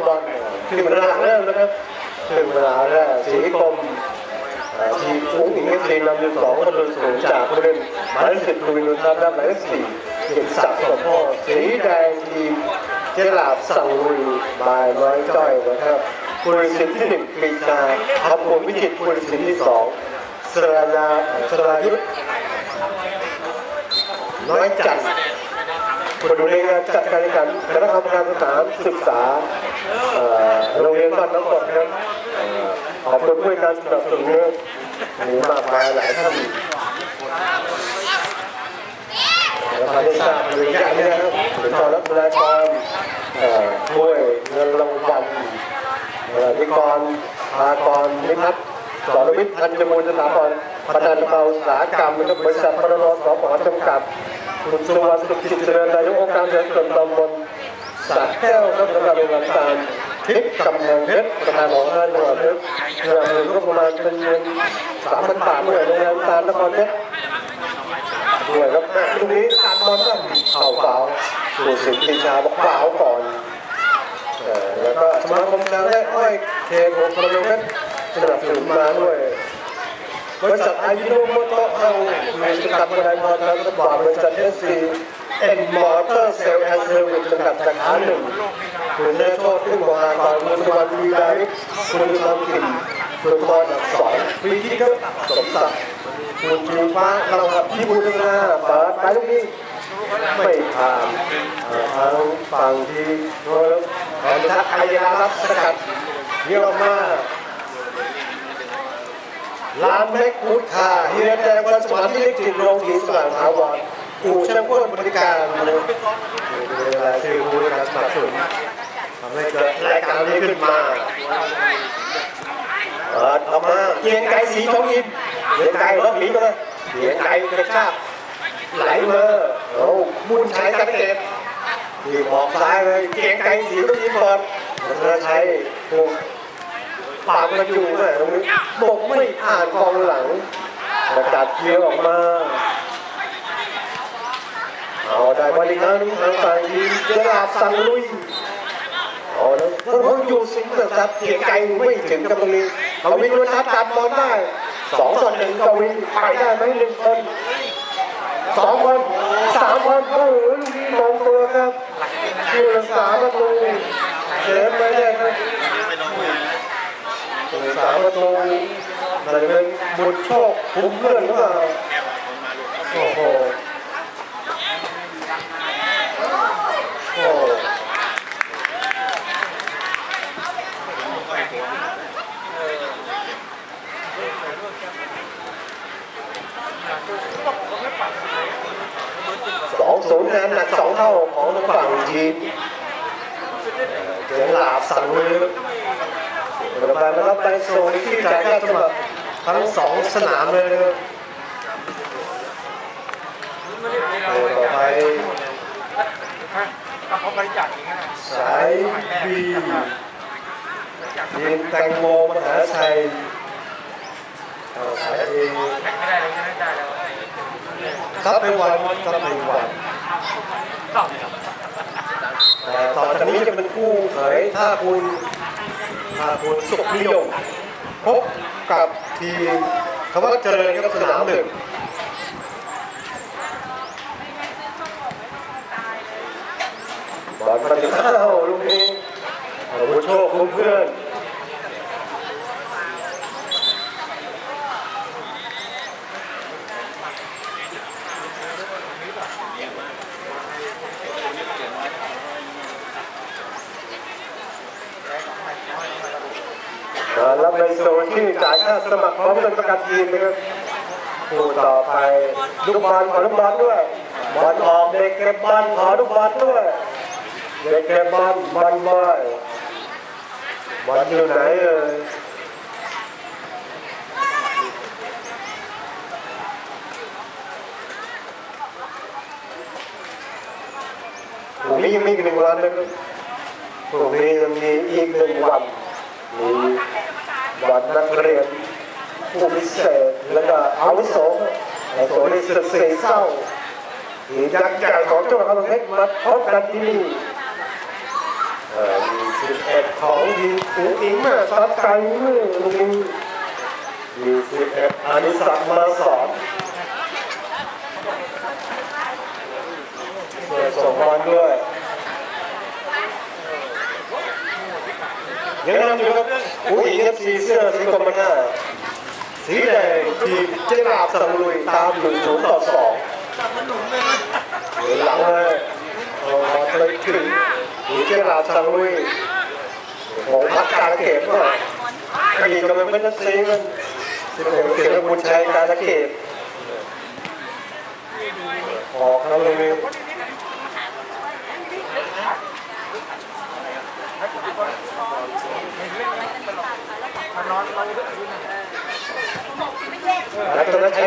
บอลด้วยครับลูกบอลถึงเวลาเริ่มนะครับถึงเวลาแรกสีกรมทีมอุ้งอิงเอฟซีนำอยู่สองประตูศูนย์จากผู้เล่นหมายเลขสิบลุยนุทัน์และหมายเลขสี่เกียรติศักดิ์สมพธิ์สีแดงทีมเจลาบสังลุยบายน้อยจ้อยนะครับผู้ตัดสินที่หนึ่งปีชาทัพพลวิจิตรผู้ตัดสินที่สองสราญาสรายุทธน้อยจันทร์ ผู้ดูแลงานจัดการแข่งขันคณะกรรมการสถานศึกษาโรงเรียนบ้านน้องกดครับขอบคุณผู้การสนับสนุนนะครับมีมากมายหลายท่านแล้วก็ได้ทราบหรือยังนะครับถึงตอนรับรายการด้วยเงินรางวัลนิกรพากรนิพัฒน์สรวิทย์พันจมูลสถาบันประธานเบาสาหกรรมนะบริษัทพนรสปจำกัด คุณสุวรรณสุขจิตเจริญนายกองค์การเดินส่วนตำบลสระแก้วครับสำหรับโรงงานตาลทิพย์กำแพงเพชรประธานของห้างจังหวัดเพชรเงินหนึ่งก็ประมาณเป็นเงินสามพันบาทด้วยโรงงานตาลนครเพชรด้วยครับตรงนี้การบอลก็เข่าเปล่าผู้สิปีชาบอกเปล่าก่อนแล้วก็สมาคมนางแรกอ้อยเทโพพลเมืองเพชรสนับสนุนมาด้วย บริษัทอายุโนโมโตะเฮาในสกัดบริหารการระบาดบริษัทเอสซีเอ็นมอเตอร์เซลล์แอนด์เซอร์วิสจำกัดสาขาหนึ่งคุณเนโชติมหาการคุณสวัสดิ์วีไดคุณธรรมกินคุณพรอักษรวิธีครับสมศักดิ์คุณจีฟ้าเรากับที่บูรณาเปิดไปลูกนี้ไม่ผ่านทางฝั่งที่โดนแอนทักอายารับสกัดเยี่ยมมาก ร้านแม็กคูดคาเฮียแดงวันสมานที่เล็กถิ่นโรงถีสว่างถาวรอู่แชมป์พ้นบริการเลยเวลาชื่อผู้ในการสนับสนุนทำให้เกิดรายการนี้ขึ้นมาเปิดออกมาเกียงไก่สีทองอินเกียงไก่รถหนีไปเลยเกียงไก่กระชากไหลมาโอ้บุญชัยจักรเกตที่บอกซ้ายเลยเกียงไก่สีทองอินเปิดมันจะใช้ถูก ปากมันอยู่แม่ตรงนี้บอกไม่อ่านกองหลังประกาศเคี้ยวออกมา เอาได้บริการทางฝั่งทีมเจลาบสังลุยเอาแล้วเขาอยู่สิงห์นะครับเกียงไกลไม่ถึงกับตรงนี้เขาวินวัฒน์การบอลได้สองต่อหนึ่งกวินไปได้ไหมหนึ่งคนสองคนสามคนโอ้โหลูกนี้มองตัวครับคือสามประตูเสียไม่ได้ครับ สามประตูมันเป็นบุญโชคคุ้มเพื่อนหรือเปล่าโอ้โหโอ้สองศูนย์งานหนักสองเท่าของทางฝั่งทีมเสียงหลาบสั่งมือ ระธานนะครับไปโซนที่จ่ายค่าสมัครทั้งสองสนามเลยนะครับต่อไปเขาบริจาคองนั้นสายบีทีมแตงโมมหาชัยเอสายเอซับไปวันซับไปวันแต่ต่อจากนี้จะเป็นคู่เขยถ้าคุณ พาคุณสุขนิยม พบกับทีมคำว่าเจริญครับสนามหนึ่งบอลมาถึงเข้าลูกนี้เอาบุญโชคคุ้มเพื่อน ในโซนที่จ่ายค่าสมัครพร้อมเป็นประกันทีมนะครับคู่ต่อไปลูกบอลขอลูกบอลด้วยบอลออกเด็กเก็บบอลขอลูกบอลด้วยเด็กเก็บบอลบอลบอยบอลอยู่ไหนเอ่ยพรุ่งนี้ยังมีอีกหนึ่งวันนะครับพรุ่งนี้ยังมีอีกหนึ่งวันมี วันนักเรียนผู้พิเศษแล้วก็อาวุโสอาวุโสในศึกเสเศร้าที่ยักษ์ใหญ่ของจังหวัดกำแพงเพชรมาพบกันที่นี่มีสิบเอ็ดของทีมฝูงอิงม่ซัดไกลเมื่อลูกนี้มีสิบเอ็ดอนิสักมาสอนเปิดส่งบอลด้วยยังนำอยู่ครับ ผู้หญิงเอฟซีเสื้อสีกรมหน้าสีแดงทีมเจลาบสังลุยตามอยู่งศูนย์ต่อสองหลังเลยเออไปถึงทีมเจลาบสังลุยของพักการเก็บว่าคดีก็มันเป็นนักซีมันสิบเอ็ดเกียรติบุญชัยการเก็บออกแล้วเลย มานอนเรา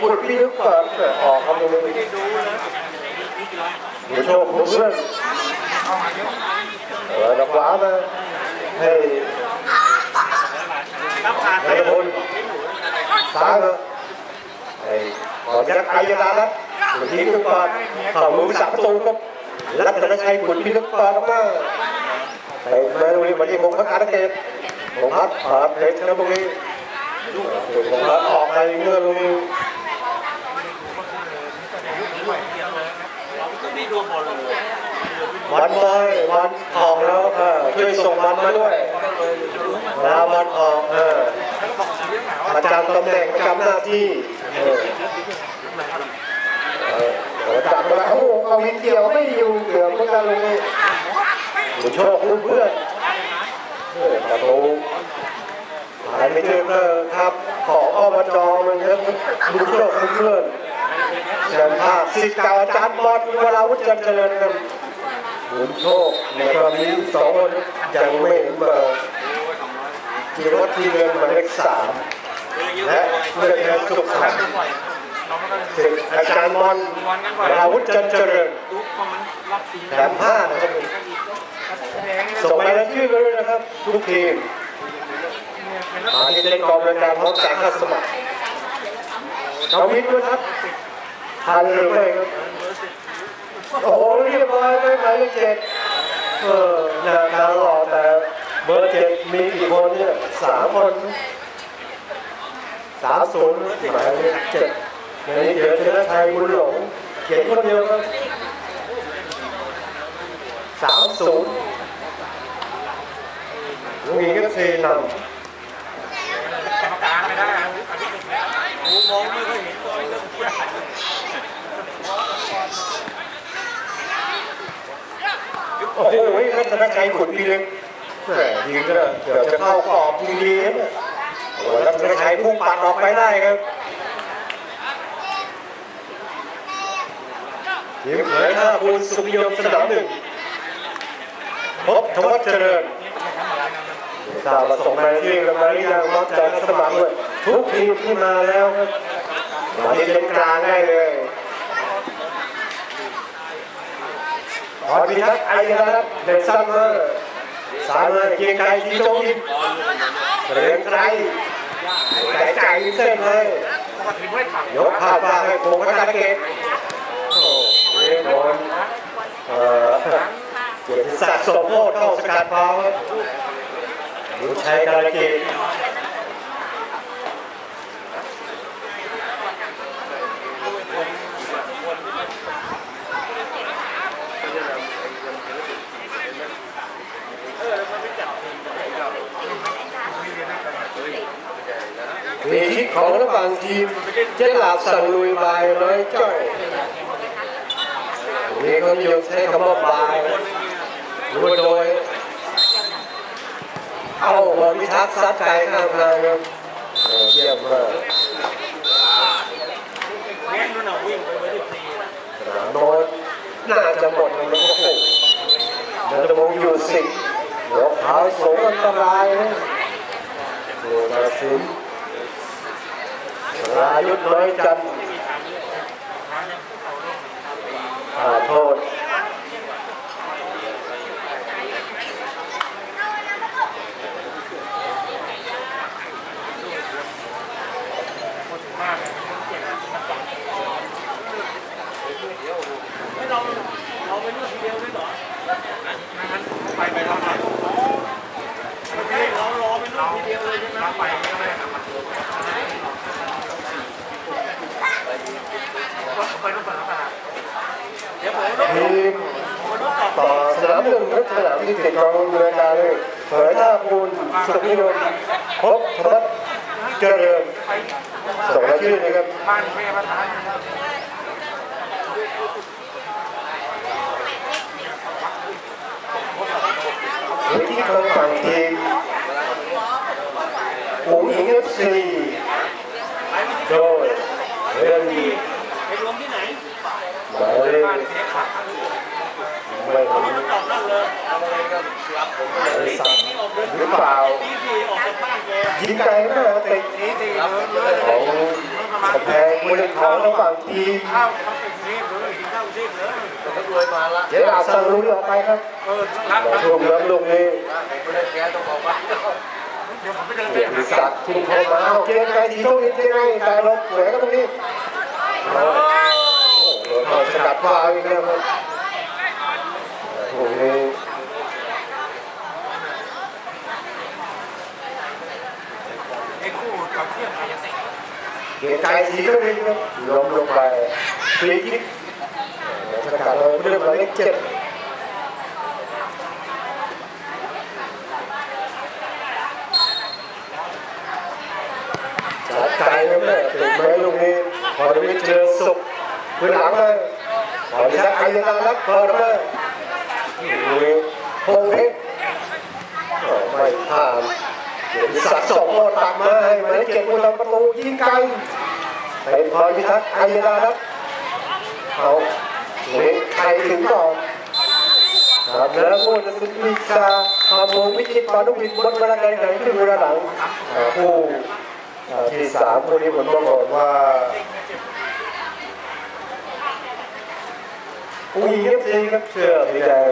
ขุนพี่ลึกเปิดออกครับตรงนี้ผู้โชคผู้เพื่อนเอามาเยอะเออดอกหวามาให้รับผ่านให้คนสาเลยไอ้ขอยักษ์อายานะทีนึงก่อนต่อมือสามตรงครับรัตนชัยบุญพี่ลึกเปิดออกมาไอ้แม่ตรงนี้มาที่ผมพักการเกตผมพักผ่าเพชรนะตรงนี้ ผมพักออกไปเมื่อรู้วันบอยวันออกแล้วเออช่วยส่งวันมาด้วยลาวันออกเออประจำตำแหน่งประจำหน้าที่เออเออประจำแล้วโอ้เอาวินเกี่ยวไม่อยู่เกือบเหมือนกันเลยผู้โชคเพื่อนเออประตูหา ยไปเจอเออครับ ของอบจมันครับผู้โชคเพื่อนเชิญภาพสิทธิ์เก่าอาจารย์บอลวราวุฒิจันเจริญครับหมุนโชคแล้วก็มีสองคนยังไม่เห็นเบอร์จีรวัตรทีเงินหมายเลขสามและเลือกแทนสุขสันต์สิทธิ์อาจารย์มอนวราวุฒิจันเจริญดูพอมันรับสีแถมห้านะครับส่งไปแล้วชื่อเลยนะครับทุกทีม มาที่เล่นกองรายการพร้อมจ่ายค่าสมัครเอาวินด้วยครับทันหรือไม่ครับโอ้โหเรียบร้อยไหมหมายเลขเจ็ดเออหน้าตาหล่อแต่เบอร์เจ็ดมีกี่คนเนี่ยสามคนสามศูนย์หมายเลขเจ็ดในนี้เดี๋ยวชนะชัยบุญหลงเขียนคนเดียวครับสามศูนย์ลูกหญิงก็เทนำ กรรมการไม่ได้กู มองไม่ค่อยเห็นตัวเรื่องที่โอ้โหรัตนชัยขุนพีเล็กแหมยิงก็เดี๋ยวจะเข้ากรอบยิงดีนะโอ้โหรัตนชัยพุ่งปัดออกไปได้ครับทีมเผยห้าคุณสุขยมสนามหนึ่งพบธวัชเจริญตามมาส่งมาที่กำลังยังมักจะสมัครด้วย ทุกทีมที่มาแล้วครับมาที่เลนกลางได้เลยพอพิทักษ์ไอายาลักษณ์เด็กสั้นมาสามารถเกียงไกรทีโจยิมเรียงไกรไก่ไก่เส้นเลยปกติไม่ถังยกขาวปลาให้โผล่กระเกตโอ้เล่นโดนเอ่อเกียรติศักดิ์สมโพธิเข้าสกัดพาวบดูชัยการะเกต มีคิดของระหว่างทีมเจ๊หลาบสั่งลุยบายน้อยจ้อยนี่เขานิยมใช้คำว่าบายหรือว่าโดย เอาบอลพิทักษ์ซัดไกลข้ามทางครับเยี่ยมมากเลี้ยงนู่นน่ะวิ่งไปไว้ที่ทีสนามโน้นน่าจะหมดแล้วนะโอ้โหมันจะมองอยู่สิงยกเท้าสูงอันตรายนะโอ้ตัดสิ นรายุทธน้อยจันทร์อ่าโทษ มากเลยไม่เราเราไปนู่นทีเดียวด้วยเหรองั้นไปไปแล้วครับ ทีม ต่อสนามหนึ่งและสนามที่ติดกองเรือการเลยเผยท่าปูนสุขนิยมพบธรรมเจริญส่งรายชื่อนะครับบ้านแม่ประธานวิธีของฝั่งทีมหงหิงเอฟซีโดยเรื่องไปรว มที่ไหนหมายเลบ้านขเสียขาดไม่รู้ตอบนั่นเลยสั่งหรือเปล่าตีสี่ออกจากบ้านแกยิงไกลมากเตะตีสี่เลยเลยของกำแพงบริของระหว่างทีมข้าวเขาเป็นเทพเลยกินข้าวเทพเลยเจ๊อาสังลุยออกไปครับเออรับมาช่วงรับลูกนี้เดี๋ยวผมไปเดินเกีเรียยรติศักดิ์ทุ่มโทมาเอาเกียรติไกรทีโต้ยิงยังไงแต่ลบสวยก็ตรงนี้โอ้โหสกัดฟาวอีกแล้ว ครับตรงนี้ไอ้คู่กับเทียบใจะเตะเกียรติไกรทีโต้ยิงครับล้มลงไปฟรีคิกสกัดเราเรื่องหมายเลขเจ็ดจัดไกลครับแม่ติดไม้ลูกนี้พอจะวิเจอสุขึ้นหลังเลยพอจะไอ้ยังรักเปิดมาลูก นี้โค้งเพชรไม่ผ่านเกียรติศักดิ์ส่งโมตักมาให้หมายเจ็ดคนทำประตูยิงไกลเป็นพรพิทักษ์ไอยาครับเอาเลูกนี้ใครถึงก่อนครับแล้วพูดจะสุดวิชาขโมงวิจิตรปานุวิทย์บนเวลาการแข่งขันขึ้นเวลาหลังผู้ที่สามคนนี้ผมต้องบอกว่าผู้หญิงเอฟซีครับเชื่อสีแดง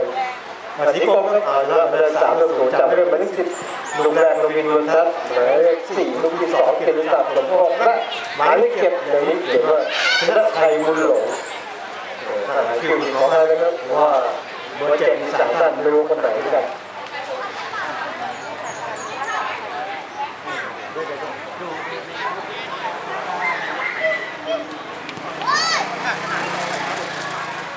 อาทิตย์กรมครับอ่าแล้วเดินสามเดินศูนย์จำไม่ได้หมายเลขสิบลุงแรงลุงวินลุนทัศน์หมายเลขสี่ลุงที่สองเกียรติศักดิ์สมภพและหมายเลขเจ็ดในนี้เขียนว่าชนะชัยบุญหลงเออถ้าหาชื่อขอให้นะครับว่าเบอร์เจ็ดมีสามท่านไม่รู้คนไหนกัน